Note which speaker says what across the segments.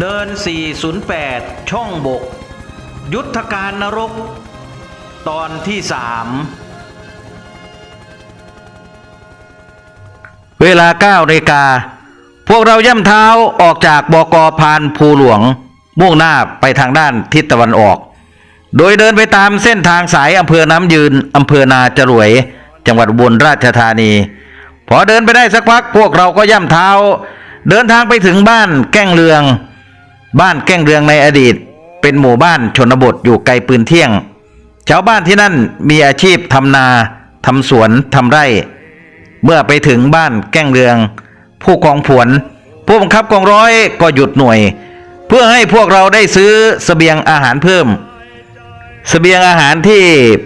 Speaker 1: เดิน 408 ช่องบก ยุทธการนรก ตอนที่สามเวลา9นาฬิกา พวกเราย่ำเท้าออกจากบกพานภูหลวง มุ่งหน้าไปทางด้านทิศตะวันออก โดยเดินไปตามเส้นทางสายอำเภอน้ำยืนอำเภอนาจรวย จังหวัดอุบลราชธานี พอเดินไปได้สักพักพวกเราก็ย่ำเท้าเดินทางไปถึงบ้านแก้งเรือง บ้านแก้งเรืองในอดีต เป็นหมู่บ้านชนบทอยู่ไกลปืนเที่ยง ชาวบ้านที่นั่นมีอาชีพทำนาทำสวนทำไร่ เมื่อไปถึงบ้านแก้งเรือง ผู้กองผวนผู้บังคับกองร้อยก็หยุดหน่วย เพื่อให้พวกเราได้ซื้อเสบียงอาหารเพิ่มเสบียงอาหารที่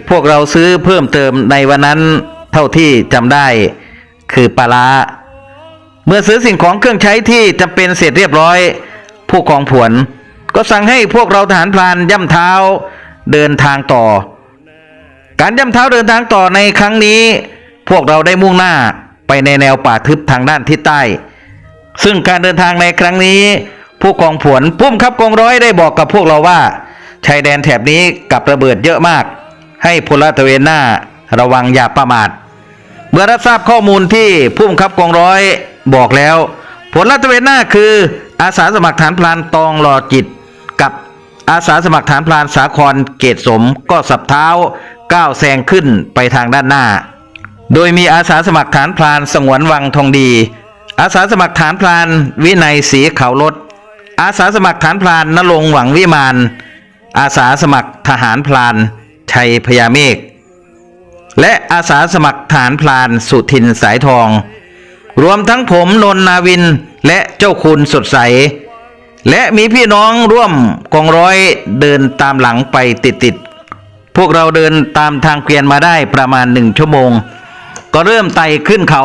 Speaker 1: พวกเราซื้อเพิ่มเติมในวันนั้นเท่าที่จำได้คือปลาร้าเมื่อซื้อสิ่งของเครื่องใช้ที่จำเป็นเสร็จเรียบร้อย ผู้กองผวน ก็สั่งให้พวกเราทหารพลานย่ำเท้าเดินทางต่อ การย่ำเท้าเดินทางต่อในครั้งนี้ พวกเราได้มุ่งหน้าไปในแนวป่าทึบทางด้านทิศใต้ ซึ่งการเดินทางในครั้งนี้ ผู้กองผวนพุ่มครับกองร้อยได้บอกกับพวกเราว่าชายแดนแถบนี้กับระเบิดเยอะมาก ให้พลตะเวนหน้าระวังอย่าประมาทเมื่อรับทราบข้อมูลที่ผู้บังคับกองร้อยบอกแล้ว ผลลัตะเวนหน้าคือ อาสาสมัครฐานพลานตองหล่อจิต กับอาสาสมัครฐานพลานสาครเกตสมก็สับเท้าก้าวแซงขึ้นไปทางด้านหน้า โดยมีอาสาสมัครฐานพลานสงวนวังทองดี อาสาสมัครฐานพลานวินัยศรีเขาลดอาสาสมัครฐานพลานนรงหวังวิมาน อาสาสมัครทหารพลานชัยพยาเมฆและอาสาสมัครฐานพลานสุทินสายทอง รวมทั้งผมนนนาวินและเจ้าคุณสดใส และมีพี่น้องร่วมกองร้อยเดินตามหลังไปติดๆ พวกเราเดินตามทางเกวียนมาได้ประมาณหนึ่งชั่วโมง ก็เริ่มไต่ขึ้นเขา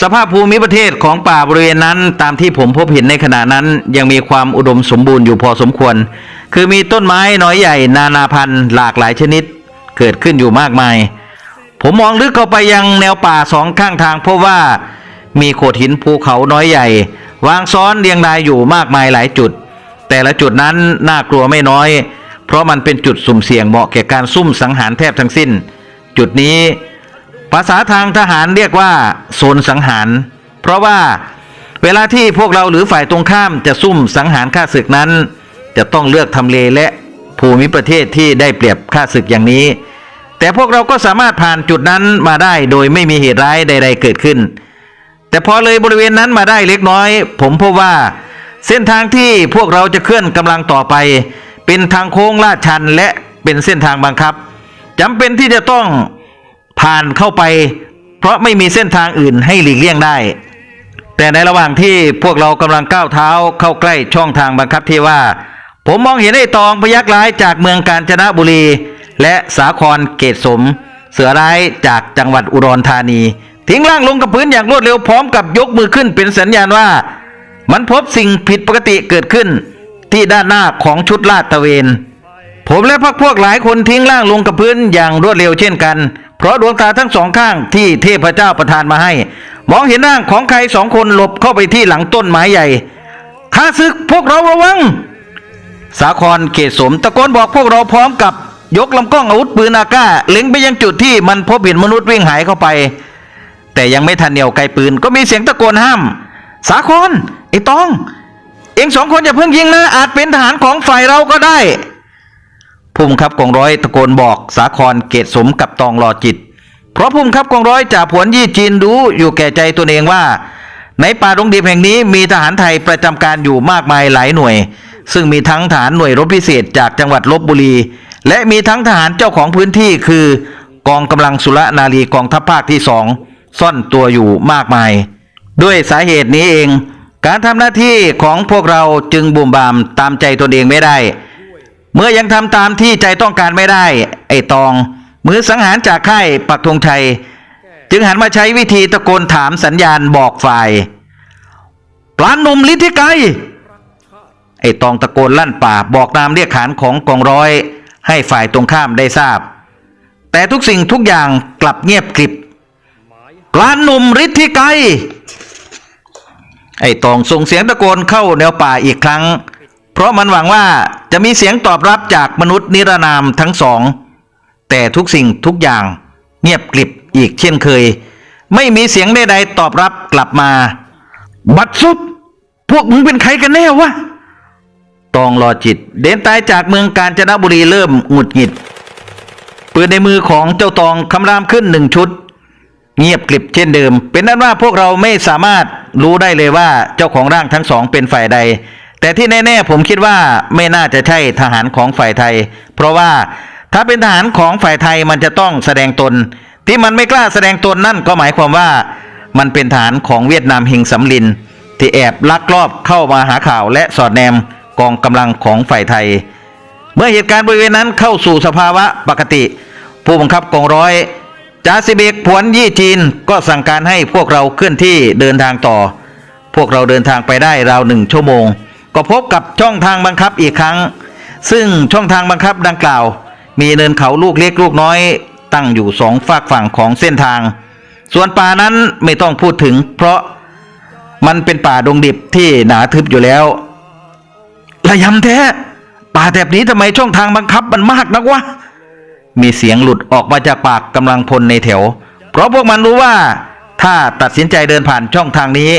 Speaker 1: สภาพภูมิประเทศของป่าบริเวณนั้นตามที่ผมพบเห็นในขณะนั้นยังมีความอุดมสมบูรณ์อยู่พอสมควร คือมีต้นไม้น้อยใหญ่นานาพันธุ์หลากหลายชนิด เกิดขึ้นอยู่มากมาย ผมมองลึกเข้าไปยังแนวป่าสองข้างทางพบว่า มีโขดหินภูเขาน้อยใหญ่ วางซ้อนเรียงรายอยู่มากมายหลายจุด แต่ละจุดนั้นน่ากลัวไม่น้อย เพราะมันเป็นจุดสุ่มเสี่ยงเหมาะแก่การซุ่มสังหารแทบทั้งสิ้น จุดนี้ ภาษาทางทหารเรียกว่าโซนสังหาร เพราะว่าเวลาที่พวกเราหรือฝ่ายตรงข้ามจะซุ่มสังหารข้าศึกนั้น จะต้องเลือกทำเลและภูมิประเทศที่ได้เปรียบข้าศึกอย่างนี้ แต่พวกเราก็สามารถผ่านจุดนั้นมาได้โดยไม่มีเหตุร้ายใด ๆ เกิดขึ้น แต่พอเลยบริเวณนั้นมาได้เล็กน้อย ผมพบว่า เส้นทางที่พวกเราจะเคลื่อนกำลังต่อไป เป็นทางโค้งลาดชันและเป็นเส้นทางบังคับจำเป็นที่จะต้องผ่านเข้าไป เพราะไม่มีเส้นทางอื่นให้หลีกเลี่ยงได้ แต่ในระหว่างที่พวกเรากำลังก้าวเท้าเข้าใกล้ช่องทางบังคับที่ว่า ผมมองเห็นไอ้ตองพยักร้ายจากเมืองกาญจนบุรี และสาครเกตสม เสือร้ายจากจังหวัดอุดรธานี ทิ้งร่างลงกับพื้นอย่างรวดเร็วพร้อมกับยกมือขึ้นเป็นสัญญาณว่า มันพบสิ่งผิดปกติเกิดขึ้น ที่ด้านหน้าของชุดลาดตระเวน ผมและพรรคพวกหลายคนทิ้งร่างลงกับพื้นอย่างรวดเร็วเช่นกัน เพราะดวงตาทั้งสองข้างที่เทพเจ้าประทานมาให้ มองเห็นร่างของใครสองคนหลบเข้าไปที่หลังต้นไม้ใหญ่ข้าศึกพวกเราระวัง สาครเขตสมตะโกนบอกพวกเราพร้อมกับยกลำกล้องอาวุธปืนอากาเล็งไปยังจุดที่มันพบเห็นมนุษย์วิ่งหายเข้าไป แต่ยังไม่ทันเหนี่ยวไกลปืนก็มีเสียงตะโกนห้าม สาครไอ้ตอง เองสองคนอย่าเพิ่งยิงนะอาจเป็นทหารของฝ่ายเราก็ได้พุ่มครับกองร้อยตะโกนบอกสาครเกตสมกับตองรอจิต เพราะพุ่มครับกองร้อยจ่าผวนยี่จีนรู้อยู่แก่ใจตัวเองว่า ในป่าดงดิบแห่งนี้มีทหารไทยประจำการอยู่มากมายหลายหน่วย ซึ่งมีทั้งทหารหน่วยรบพิเศษจากจังหวัดลบบุรี และมีทั้งทหารเจ้าของพื้นที่คือกองกำลังสุรนารีกองทัพภาคที่สอง ซ่อนตัวอยู่มากมาย ด้วยสาเหตุนี้เอง การทำหน้าที่ของพวกเราจึงบุ่มบามตามใจตนเองไม่ได้ เมื่อยังทำตามที่ใจต้องการไม่ได้ ไอ้ตอง มือสังหารจากค่ายปักธงชัย จึงหันมาใช้วิธีตะโกนถามสัญญาณบอกฝ่ายปลานนมลิทธิไกไอ้ตองตะโกนลั่นป่าบอกนามเรียกขานของกองร้อย ให้ฝ่ายตรงข้ามได้ทราบ แต่ทุกสิ่งทุกอย่างกลับเงียบกริบ ปลานหนุ่มฤทธิไกรไอ้ตองส่งเสียงตะโกนเข้าแนวป่าอีกครั้ง เพราะมันหวังว่าจะมีเสียงตอบรับจากมนุษย์นิรนามทั้งสอง แต่ทุกสิ่งทุกอย่างเงียบกริบอีกเช่นเคย ไม่มีเสียงใดๆตอบรับกลับมา บัดซุบพวกมึงเป็นใครกันแน่วะตองรอจิต เดินตายจากเมืองกาญจนบุรีเริ่มหงุดหงิดปืนในมือของเจ้าตองคำรามขึ้นหนึ่งชุด เงียบกริบเช่นเดิม เป็นนั้นว่าพวกเราไม่สามารถรู้ได้เลยว่าเจ้าของร่างทั้งสองเป็นฝ่ายใด แต่ที่แน่ๆผมคิดว่าไม่น่าจะใช่ทหารของฝ่ายไทย เพราะว่าถ้าเป็นทหารของฝ่ายไทยมันจะต้องแสดงตน ที่มันไม่กล้าแสดงตนนั่นก็หมายความว่า มันเป็นฐานของเวียดนามเฮงสำลิน ที่แอบลักลอบเข้ามาหาข่าวและสอดแนมกองกำลังของฝ่ายไทย เมื่อเหตุการณ์บริเวณนั้นเข้าสู่สภาวะปกติ ผู้บังคับกองร้อย จ่าสิบเอกผวนยี่จีนก็สั่งการให้พวกเราเคลื่อนที่เดินทางต่อ พวกเราเดินทางไปได้ราวหนึ่งชั่วโมง ก็พบกับช่องทางบังคับอีกครั้ง ซึ่งช่องทางบังคับดังกล่าว มีเนินเขาลูกเล็กลูกน้อย ตั้งอยู่สองฝากฝั่งของเส้นทาง ส่วนป่านั้นไม่ต้องพูดถึง เพราะมันเป็นป่าดงดิบที่หนาทึบอยู่แล้วระยำแท้ป่าแบบนี้ทำไมช่องทางบังคับมันมากนักวะ มีเสียงหลุดออกมาจากปากกำลังพลในแถว เพราะพวกมันรู้ว่า ถ้าตัดสินใจเดินผ่านช่องทางนี้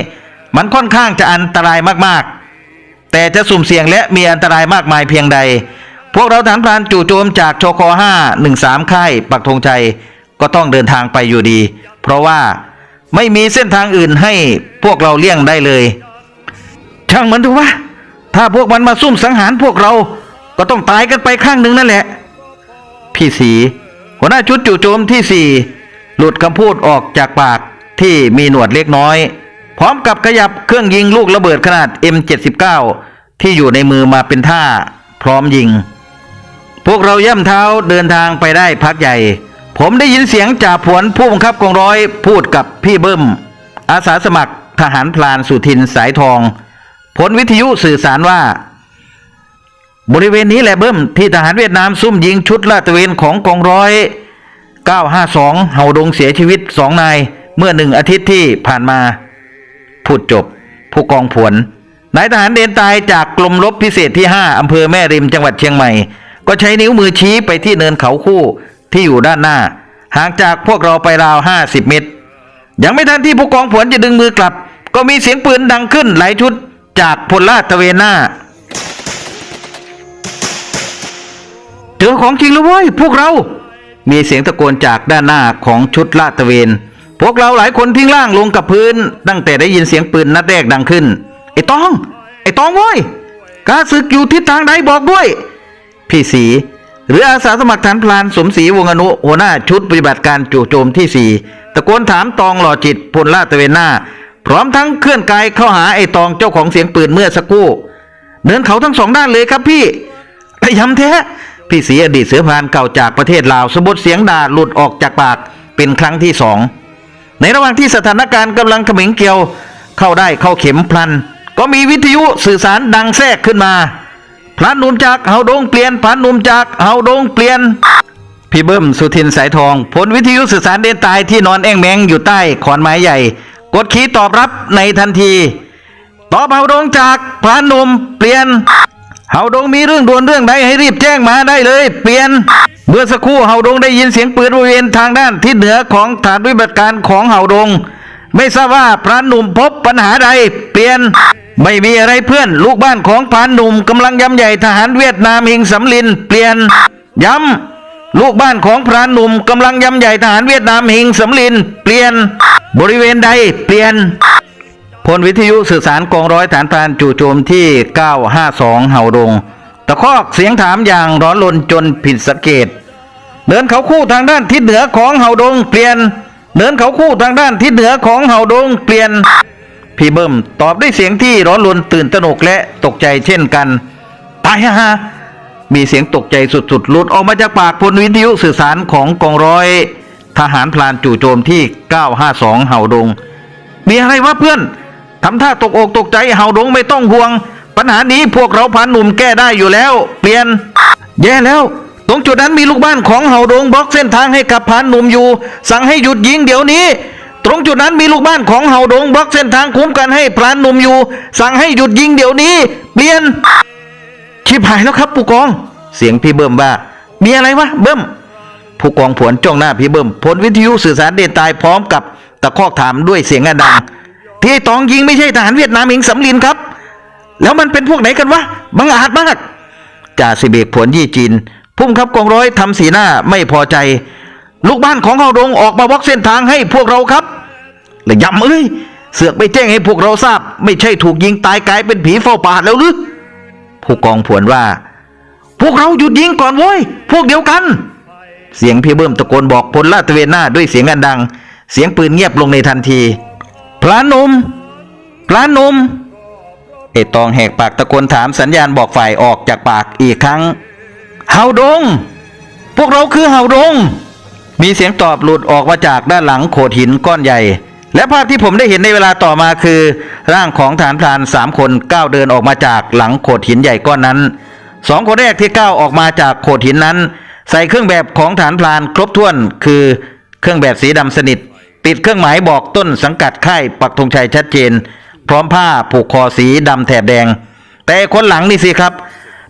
Speaker 1: มันค่อนข้างจะอันตรายมากๆ แต่จะสุ่มเสี่ยงและมีอันตรายมากมายเพียงใด พวกเราฐานพรานจู่โจมจากชค513ค่ายปักธงชัยก็ต้องเดินทางไปอยู่ดี เพราะว่าไม่มีเส้นทางอื่นให้พวกเราเลี่ยงได้เลย ช่างมันดูวะถ้าพวกมันมาซุ่มสังหารพวกเราก็ต้องตายกันไปข้างหนึ่งนั่นแหละ พี่สีหัวหน้าชุดจู่โจมที่สี่หลุดคำพูดออกจากปากที่มีหนวดเล็กน้อย พร้อมกับขยับเครื่องยิงลูกระเบิดขนาด M79 ที่อยู่ในมือมาเป็นท่า พร้อมยิง พวกเราย่ำเท้าเดินทางไปได้พักใหญ่ ผมได้ยินเสียงจ่าผวนผู้บังคับกองร้อยพูดกับพี่เบิ้ม อาสาสมัครทหารพลานสุทินสายทอง ผลวิทยุสื่อสารว่า บริเวณนี้แหละเบิ้มที่ทหารเวียดนามซุ่มยิงชุดลาดตระเวนของกองร้อย 952 เฮาดงเสียชีวิตสองนาย เมื่อหนึ่งอาทิตย์ที่ผ่านมา พูดจบ ผู้กองผวนนายทหารเดนตายจากกรมรบพิเศษที่ 5 อำเภอแม่ริมจังหวัดเชียงใหม่ ก็ใช้นิ้วมือชี้ไปที่เนินเขาคู่ที่อยู่ด้านหน้า ห่างจากพวกเราไปราว 50 เมตร ยังไม่ทันที่ผู้กองผวนจะดึงมือกลับ ก็มีเสียงปืนดังขึ้นหลายชุดจากพลลาดตระเวนหน้า จอของจริงแล้วเว้ยพวกเรา มีเสียงตะโกนจากด้านหน้าของชุดลาดตระเวน พวกเราหลายคนทิ้งร่างลงกับพื้น ตั้งแต่ได้ยินเสียงปืนนัดแรกดังขึ้น ไอ้ตอง ไอ้ตองเว้ยกาศึกอยู่ทิศทางใดบอกด้วย พี่สีหรืออาสาสมัครฐานพลานสมศรีวงอนุหัวหน้าชุดปฏิบัติการจู่โจมที่สี่ตะโกนถามตองหล่อจิตพลลาดตระเวนหน้า พร้อมทั้งเคลื่อนกายเข้าหาไอ้ตองเจ้าของเสียงปืนเมื่อสักครู่เนินเขาทั้งสองด้านเลยครับพี่ไอ้ยำแท้ พี่สีอดีตเสือพรานเก่าจากประเทศลาวสะบดเสียงด่าหลุดออกจากปากเป็นครั้งที่สองในระหว่างที่สถานการณ์กำลังเขมิงเกลียว เข้าได้เข้าเข็มพลัน ก็มีวิทยุสื่อสารดังแทรกขึ้นมาพลันหนุ่มจากเฮาดงเปลี่ยนพลันหนุ่มจากเฮาดงเปลี่ยนพี่เบิ้มสุทินสายทองผลวิทยุสื่อสารเดนตายที่นอนแอ่งแมงอยู่ใต้ขอนไม้ใหญ่ กดขีตอบรับในทันที ตอบเฮาดงจากพลันหนุ่มเปลี่ยน เฮาดงมีเรื่องด่วนเรื่องใดให้รีบแจ้งมาได้เลย เปลี่ยน เมื่อสักครู่เฮาดงได้ยินเสียงปืนบริเวณทางด้านทิศเหนือของฐานปฏิบัติการของเฮาดง ไม่ทราบว่าพรานหนุ่มพบปัญหาใด เปลี่ยน ไม่มีอะไรเพื่อน ลูกบ้านของพรานหนุ่มกำลังยำใหญ่ทหารเวียดนามเฮงสำลิน เปลี่ยน ย้ำลูกบ้านของพรานหนุ่มกำลังยำใหญ่ทหารเวียดนามเฮงสำลิน เปลี่ยน บริเวณใด เปลี่ยน พลวิทยุสื่อสารกองร้อยฐานพรานจู่โจมที่ 952 เห่าดง ตะคอกเสียงถามอย่างร้อนรนจนผิดสังเกตเดินเขาคู่ทางด้านทิศเหนือของเห่าดงเปลี่ยนเดินเขาคู่ทางด้านทิศเหนือของเห่าดงเปลี่ยน พี่เบิ้มตอบด้วยเสียงที่ร้อนรนตื่นตระหนกและตกใจเช่นกัน ตายฮะมีเสียงตกใจสุดๆหลุดออกมาจากปากพลวิทยุสื่อสารของกองร้อย ทหารพลานจู่โจมที่ 952 เห่าดง มีอะไรวะเพื่อน ทำท่าตกอกตกใจเห่าดงไม่ต้องห่วง ปัญหานี้พวกเราพันหนุ่มแก้ได้อยู่แล้ว เปลี่ยน แย่แล้ว ตรงจุดนั้นมีลูกบ้านของเห่าดงบล็อกเส้นทางให้กับพันหนุ่มอยู่ สั่งให้หยุดยิงเดี๋ยวนี้ ตรงจุดนั้นมีลูกบ้านของเห่าดงบล็อกเส้นทางคุ้มกันให้พรานหนุ่มอยู่ สั่งให้หยุดยิงเดี๋ยวนี้ เปลี่ยนชิบหายแล้วครับผู้กอง เสียงพี่เบิ้มว่า มีอะไรวะเบิ้มผู้กองผวนจ้องหน้าพี่เบิ้มผลวิทยุสื่อสารเดนตายพร้อมกับตะคอกถามด้วยเสียงอันดัง ที่ไอ้ตองยิงไม่ใช่ทหารเวียดนามเองสำลินครับ แล้วมันเป็นพวกไหนกันวะบังอาจมากจ่าสิเบกผวนยี่จีนพุ่มครับกองร้อยทำสีหน้าไม่พอใจ ลูกบ้านของเฮาดงออกมาบล็อกเส้นทางให้พวกเราครับเลยย้ำเอ้ยเสือกไปแจ้งให้พวกเราทราบ ไม่ใช่ถูกยิงตายกลายเป็นผีเฝ้าป่าแล้วหรือผู้กองผวนว่า พวกเราหยุดยิงก่อนโว้ยพวกเดียวกัน เสียงพี่เบิ้มตะโกนบอกพลลาตเวนหน้าด้วยเสียงอันดัง เสียงปืนเงียบลงในทันที พลานหนมพลานหนมเอตองแหกปากตะโกนถามสัญญาณบอกฝ่ายออกจากปากอีกครั้ง เฮาดง พวกเราคือเฮาดง มีเสียงตอบหลุดออกมาจากด้านหลังโขดหินก้อนใหญ่ และภาพที่ผมได้เห็นในเวลาต่อมาคือ ร่างของฐานพรานสามคนก้าวเดินออกมาจากหลังโขดหินใหญ่ก้อนนั้นสองคนแรกที่ก้าวออกมาจากโขดหินนั้น ใส่เครื่องแบบของฐานพรานครบถ้วนคือ เครื่องแบบสีดำสนิท ติดเครื่องหมายบอกต้นสังกัดค่ายปักธงชัยชัดเจน พร้อมผ้าผูกคอสีดำแถบแดง แต่คนหลังนี่สิครับ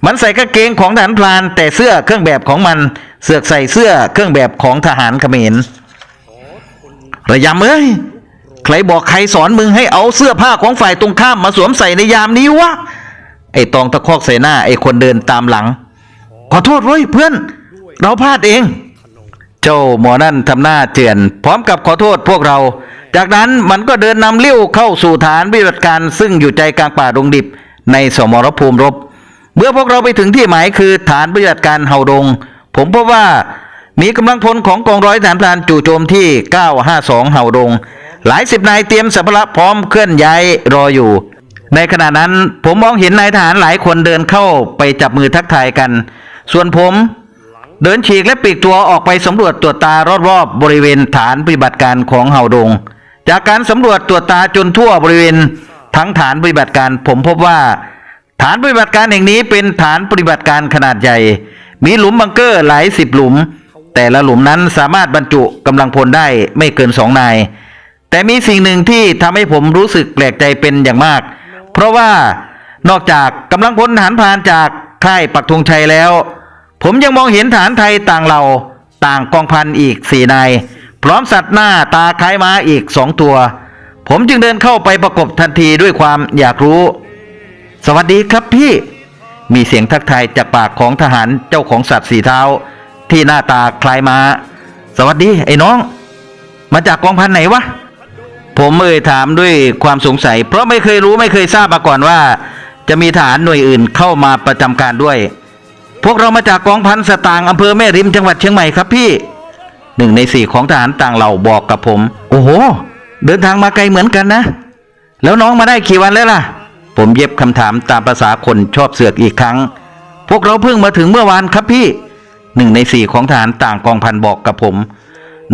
Speaker 1: มันใส่กางเกงของทหารพราน แต่เสื้อเครื่องแบบของมัน เสือกใส่เสื้อเครื่องแบบของทหารเขมรระยำเอ้ยใครบอกใครสอนมึงให้เอาเสื้อผ้าของฝ่ายตรงข้ามมาสวมใส่ในยามนี้วะไอ้ตองตะคอกใส่หน้าไอ้คนเดินตามหลัง ขอโทษเว้ยเพื่อน เราพลาดเอง เจ้าหมอนั่นทำหน้าเจือน พร้อมกับขอโทษพวกเรา จากนั้นมันก็เดินนำเลี้ยวเข้าสู่ฐานปฏิบัติการซึ่งอยู่ใจกลางป่าดงดิบในสมรภูมิรบ เมื่อพวกเราไปถึงที่หมายคือฐานปฏิบัติการเฮาดง ผมพบว่ามีกำลังพลของกองร้อยฐานพรานจู่โจมที่ 952 เฮาดง หลายสิบนายเตรียมสัมภาระพร้อมเคลื่อนย้ายรออยู่ ในขณะนั้นผมมองเห็นนายทหารหลายคนเดินเข้าไปจับมือทักทายกัน ส่วนผม เดินฉีกและปีกตัวออกไปสำรวจตรวจตารอบๆบริเวณฐานปฏิบัติการของเฮาดง จากการสำรวจตรวจตาจนทั่วบริเวณทั้งฐานปฏิบัติการผมพบว่า ฐานปฏิบัติการแห่งนี้เป็นฐานปฏิบัติการขนาดใหญ่ มีหลุมบังเกอร์หลายสิบหลุม แต่ละหลุมนั้นสามารถบรรจุกำลังพลได้ไม่เกินสองนาย แต่มีสิ่งหนึ่งที่ทำให้ผมรู้สึกแปลกใจเป็นอย่างมาก เพราะว่านอกจากกำลังพลทหารพานจากค่ายปักธงชัยแล้ว ผมยังมองเห็นฐานไทยต่างเหล่าต่างกองพันอีกสี่นายพร้อมสัตว์หน้าตาคล้ายม้าอีกสองตัว ผมจึงเดินเข้าไปประกบทันทีด้วยความอยากรู้ สวัสดีครับพี่ มีเสียงทักทายจากปากของทหารเจ้าของสัตว์สีเท้า ที่หน้าตาคล้ายม้า สวัสดีไอ้น้อง มาจากกองพันไหนวะผมเอ่ยถามด้วยความสงสัย เพราะไม่เคยรู้ไม่เคยทราบมาก่อนว่า จะมีทหารหน่วยอื่นเข้ามาประจำการด้วย พวกเรามาจากกองพันสตางค์อำเภอแม่ริมจังหวัดเชียงใหม่ครับพี่หนึ่งในสี่ของทหารต่างเหล่าบอกกับผม โอ้โห เดินทางมาไกลเหมือนกันนะ แล้วน้องมาได้กี่วันแล้วล่ะ ผมเย็บคำถามตามภาษาคนชอบเสือกอีกครั้ง พวกเราเพิ่งมาถึงเมื่อวานครับพี่หนึ่งในสี่ของทหารต่างกองพันบอกกับผม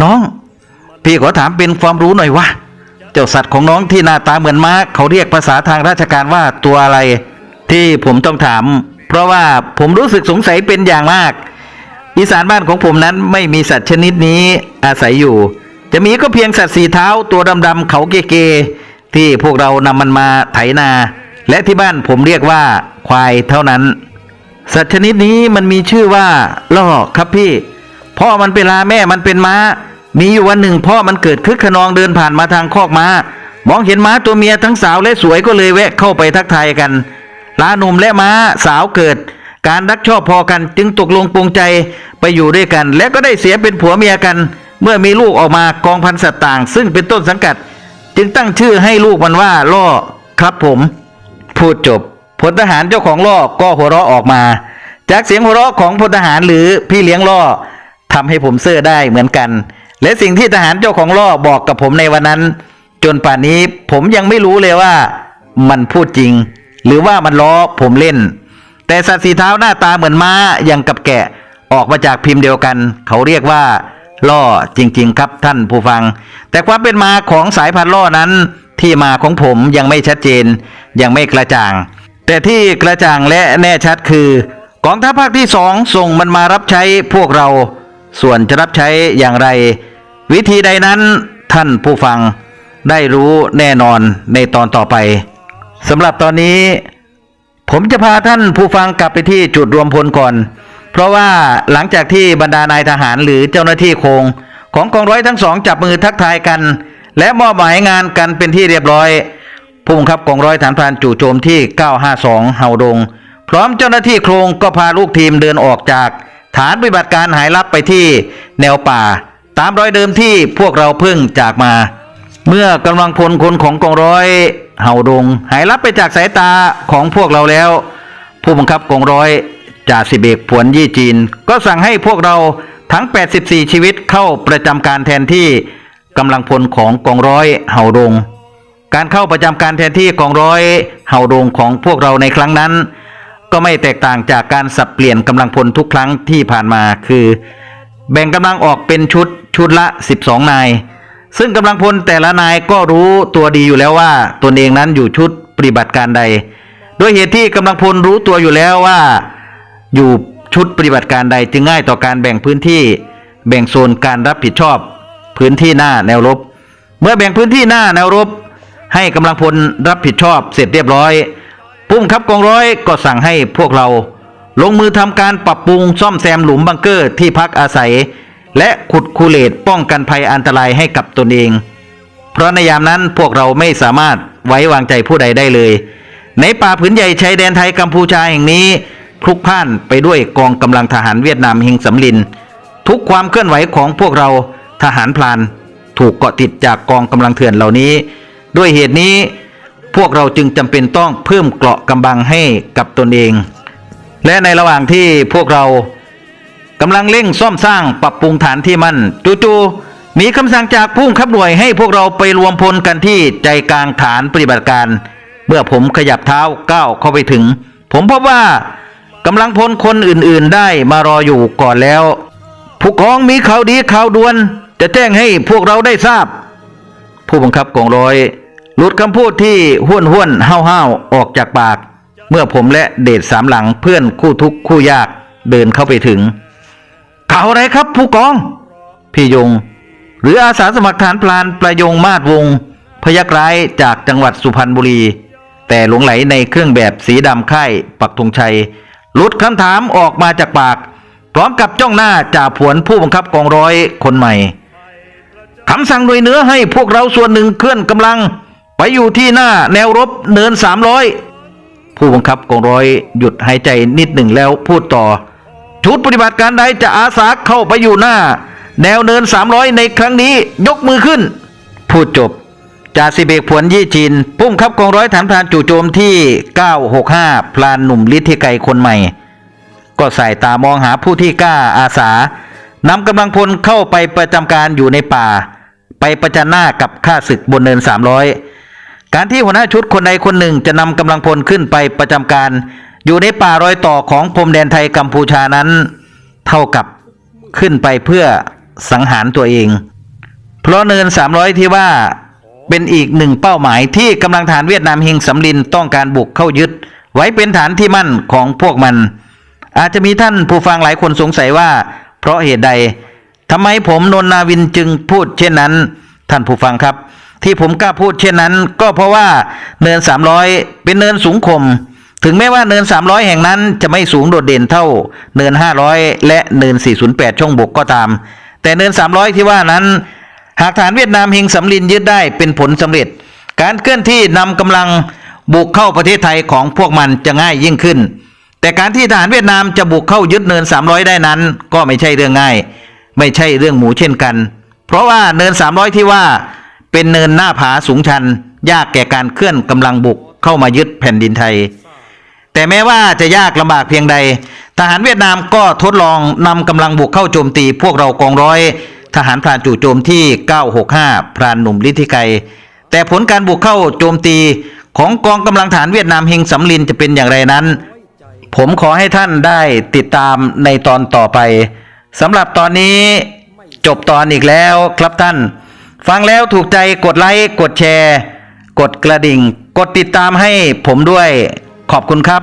Speaker 1: น้อง พี่ขอถามเป็นความรู้หน่อยวะเจ้าสัตว์ของน้องที่หน้าตาเหมือนม้าเขาเรียกภาษาทางราชการว่าตัวอะไร ที่ผมต้องถาม เพราะว่าผมรู้สึกสงสัยเป็นอย่างมาก อีสานบ้านของผมนั้นไม่มีสัตว์ชนิดนี้อาศัยอยู่ จะมีก็เพียงสัตว์สีเท้าตัวดำๆเขาเกๆที่พวกเรานำมันมาไถนา และที่บ้านผมเรียกว่าควายเท่านั้น สัตว์ชนิดนี้มันมีชื่อว่าล่อครับพี่พ่อมันเป็นลาแม่มันเป็นม้า มีอยู่วันหนึ่งพ่อมันเกิดคึกขนองเดินผ่านมาทางคอกม้ามองเห็นม้าตัวเมียทั้งสาวและสวยก็เลยแวะเข้าไปทักทายกัน ลาหนุ่มและม้าสาวเกิด การรักชอบพอกันจึงตกลงปรงใจไปอยู่ด้วยกัน และก็ได้เสียเป็นผัวเมียกัน เมื่อมีลูกออกมากองพันสัตว์ต่าง ซึ่งเป็นต้นสังกัด จึงตั้งชื่อให้ลูกมันว่าล่อครับผม พูดจบพลทหารเจ้าของล่อก็หัวเราะออกมา จากเสียงหัวเราะของพลทหารหรือพี่เลี้ยงล่อทำให้ผมเสื้อได้เหมือนกัน และสิ่งที่ทหารเจ้าของล่อบอกกับผมในวันนั้น จนป่านนี้ผมยังไม่รู้เลยว่ามันพูดจริง หรือว่ามันล้อผมเล่น แต่สัตว์สีเท้าหน้าตาเหมือนม้าอย่างกับแกะออกมาจากพิมพ์เดียวกัน เขาเรียกว่า ล่อจริง ๆ ครับท่านผู้ฟัง แต่ความเป็นมาของสายพันธุ์ล่อนั้น ที่มาของผมยังไม่ชัดเจน ยังไม่กระจ่าง แต่ที่กระจ่างและแน่ชัดคือกองทัพภาคที่สองส่งมันมารับใช้พวกเรา ส่วนจะรับใช้อย่างไร วิธีใดนั้นท่านผู้ฟังได้รู้แน่นอนในตอนต่อไป สำหรับตอนนี้ ผมจะพาท่านผู้ฟังกลับไปที่จุดรวมพลก่อน เพราะว่าหลังจากที่บรรดานายทหารหรือเจ้าหน้าที่โครงของกองร้อยทั้งสองจับมือทักทายกัน และมอบหมายงานกันเป็นที่เรียบร้อยผู้บังคับกองร้อยฐานพรานจู่โจมที่ 952 เฮาดง พร้อมเจ้าหน้าที่โครงก็พาลูกทีมเดินออกจาก ฐานปฏิบัติการหายลับไปที่แนวป่า ตามรอยเดิมที่พวกเราเพิ่งจากมา เมื่อกำลังพลคนของกองร้อย เห่าดงหายลับไปจากสายตาของพวกเราแล้ว ผู้บังคับกองร้อยจ่าสิบเอกผวนยี่จีน ก็สั่งให้พวกเราทั้ง 84 ชีวิตเข้าประจำการแทนที่กำลังพลของกองร้อยเห่าดงการเข้าประจำการแทนที่กองร้อยเห่าดงของพวกเราในครั้งนั้น ก็ไม่แตกต่างจากการสับเปลี่ยนกำลังพลทุกครั้งที่ผ่านมาคือ แบ่งกำลังออกเป็นชุดชุดละ 12 นาย ซึ่งกำลังพลแต่ละนายก็รู้ตัวดีอยู่แล้วว่าตนเองนั้นอยู่ชุดปฏิบัติการใด โดยเหตุที่กำลังพลรู้ตัวอยู่แล้วว่า อยู่ชุดปฏิบัติการใดจึงง่ายต่อการแบ่งพื้นที่ แบ่งโซนการรับผิดชอบ พื้นที่หน้าแนวรบ เมื่อแบ่งพื้นที่หน้าแนวรบ ให้กำลังพลรับผิดชอบเสร็จเรียบร้อยพุ่มครับกองร้อยก็สั่งให้พวกเรา ลงมือทำการปรับปรุงซ่อมแซมหลุมบังเกอร์ที่พักอาศัย และขุดคูเลตป้องกันภัยอันตรายให้กับตนเอง เพราะในยามนั้นพวกเราไม่สามารถไว้วางใจผู้ใดได้เลย ในป่าผืนใหญ่ชายแดนไทยกัมพูชาแห่งนี้พลุกพล่านไปด้วยกองกำลังทหารเวียดนามเฮงสำลิน ทุกความเคลื่อนไหวของพวกเราทหารพลานถูกเกาะติดจากกองกำลังเถื่อนเหล่านี้ ด้วยเหตุนี้พวกเราจึงจำเป็นต้องเพิ่มเกราะกำบังให้กับตนเอง และในระหว่างที่พวกเรา กำลังเร่งซ่อมสร้างปรับปรุงฐานที่มั่นจู่ๆมีคำสั่งจากผู้บังคับหน่วยให้พวกเราไปรวมพลกันที่ใจกลางฐานปฏิบัติการ เมื่อผมขยับเท้าก้าวเข้าไปถึง ผมพบว่ากำลังพลคนอื่นๆได้มารออยู่ก่อนแล้ว ผู้กองมีข่าวดีข่าวด่วน จะแจ้งให้พวกเราได้ทราบ ผู้บังคับกองร้อยหลุดคำพูดที่ห้วนห้วนห้าวห้าวออกจากปาก เมื่อผมและเดชสามหลังเพื่อนคู่ทุกคู่ยากเดินเข้าไปถึง ข่าวอะไรครับ ผู้กอง พี่ยง หรืออาสาสมัครฐานพลานประยงมาศวง พยักร้ายจากจังหวัดสุพรรณบุรี แต่หลงไหลในเครื่องแบบสีดำค่ายปักธงชัยหลุดคำถามออกมาจากปาก พร้อมกับจ้องหน้าจ่าผวนผู้บังคับกองร้อยคนใหม่คำสั่งหน่วยเนื้อให้พวกเราส่วนหนึ่งเคลื่อนกำลัง ไปอยู่ที่หน้าแนวรบเนินสามร้อยผู้บังคับกองร้อยหยุดหายใจนิดหนึ่งแล้วพูดต่อ ชุดปฏิบัติการใดจะอาสาเข้าไปอยู่หน้า แนวเนินสามร้อยในครั้งนี้ยกมือขึ้น พูดจบจ่าสิเบกผวนยี่จีนปุ้มครับกองร้อยฐานพรานจู่โจมที่ 965 พลานหนุ่มลิทธิไกรคนใหม่ ก็ใส่ตามองหาผู้ที่กล้าอาสานำกำลังพลเข้าไปประจำการอยู่ในป่า ไปประจันหน้ากับข้าศึกบนเนิน 300 การที่หัวหน้าชุดคนใดคนหนึ่งจะนำกำลังพลขึ้นไปประจำการ อยู่ในป่ารอยต่อของพรมแดนไทยกัมพูชานั้น เท่ากับขึ้นไปเพื่อสังหารตัวเอง เพราะเนิน 300 ที่ว่าเป็นอีกหนึ่งเป้าหมายที่กำลังฐานเวียดนามเฮงสำลินต้องการบุกเข้ายึด ไว้เป็นฐานที่มั่นของพวกมัน อาจจะมีท่านผู้ฟังหลายคนสงสัยว่า เพราะเหตุใดทำไมผมนนนาวินจึงพูดเช่นนั้น ท่านผู้ฟังครับ ที่ผมกล้าพูดเช่นนั้น ก็เพราะว่าเนิน 300 เป็นเนินสูงคม ถึงแม้ว่าเนิน 300 แห่งนั้นจะไม่สูงโดดเด่นเท่าเนิน 500 และเนิน 408 ช่องบกก็ตาม แต่เนิน 300 ที่ว่านั้น หากฐานเวียดนามเฮงสำลินยึดได้เป็นผลสำเร็จ การเคลื่อนที่นำกำลังบุกเข้าประเทศไทยของพวกมันจะง่ายยิ่งขึ้น แต่การที่ทหารเวียดนามจะบุกเข้ายึดเนิน 300 ได้นั้น ก็ไม่ใช่เรื่องง่าย ไม่ใช่เรื่องหมูเช่นกัน เพราะว่าเนิน 300 ที่ว่า เป็นเนินหน้าผาสูงชัน ยากแก่การเคลื่อนกำลังบุกเข้ามายึดแผ่นดินไทย แต่แม้ว่าจะยากลำบากเพียงใด ทหารเวียดนามก็ทดลองนำกำลังบุกเข้าโจมตีพวกเรากองร้อย ทหารพรานจู่โจมที่ 965 พรานหนุ่มลิทธิไกแต่ผลการบุกเข้าโจมตีของกองกำลังฐานเวียดนามเฮงสำลินจะเป็นอย่างไรนั้น ผมขอให้ท่านได้ติดตามในตอนต่อไปสำหรับตอนนี้จบตอนอีกแล้วครับท่าน ฟังแล้วถูกใจกดไลค์กดแชร์ กดกระดิ่ง กดติดตามให้ผมด้วย ขอบคุณครับ